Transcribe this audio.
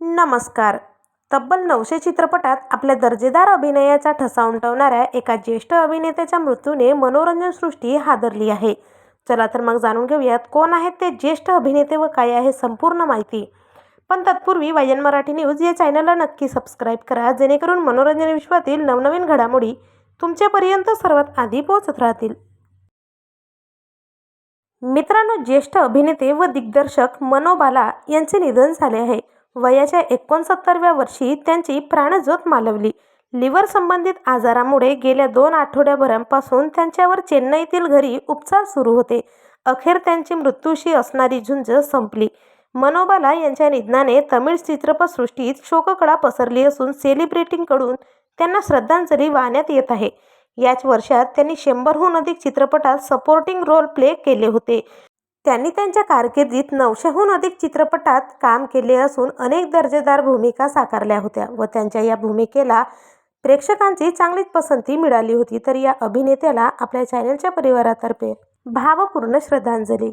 नमस्कार. तब्बल नऊशे चित्रपटात आपल्या दर्जेदार अभिनयाचा ठसा उमटवणाऱ्या एका ज्येष्ठ अभिनेत्याच्या मृत्यूने मनोरंजन सृष्टी हादरली आहे. चला तर मग जाणून घेऊयात कोण आहेत ते ज्येष्ठ अभिनेते व काय आहे संपूर्ण माहिती. पण तत्पूर्वी वायन मराठी न्यूज या चॅनलला नक्की सबस्क्राईब करा जेणेकरून मनोरंजन विश्वातील नवनवीन घडामोडी तुमच्यापर्यंत सर्वात आधी पोहोचत राहतील. मित्रांनो ज्येष्ठ अभिनेते व दिग्दर्शक मनोबाला यांचे निधन झाले आहे. वयाच्या एकोणसत्तरव्या वर्षी त्यांची प्राणज्योत मालवली. लिव्हर संबंधित आजारामुळे गेल्या दोन आठवड्याभरांपासून त्यांच्यावर चेन्नईतील घरी उपचार सुरू होते. अखेर त्यांची मृत्यूशी असणारी झुंज संपली. मनोबाला यांच्या निधनाने तमिळ चित्रपटसृष्टीत शोककळा पसरली असून सेलिब्रिटींकडून त्यांना श्रद्धांजली वाहण्यात येत आहे. याच वर्षात त्यांनी शंभरहून अधिक चित्रपटात सपोर्टिंग रोल प्ले केले होते. त्यांनी त्यांच्या कारकिर्दीत नऊशेहून अधिक चित्रपटात काम केले असून अनेक दर्जेदार भूमिका साकारल्या होत्या व त्यांच्या या भूमिकेला प्रेक्षकांची चांगलीच पसंती मिळाली होती. तर या अभिनेत्याला आपल्या चॅनलच्या परिवारातर्फे भावपूर्ण श्रद्धांजली.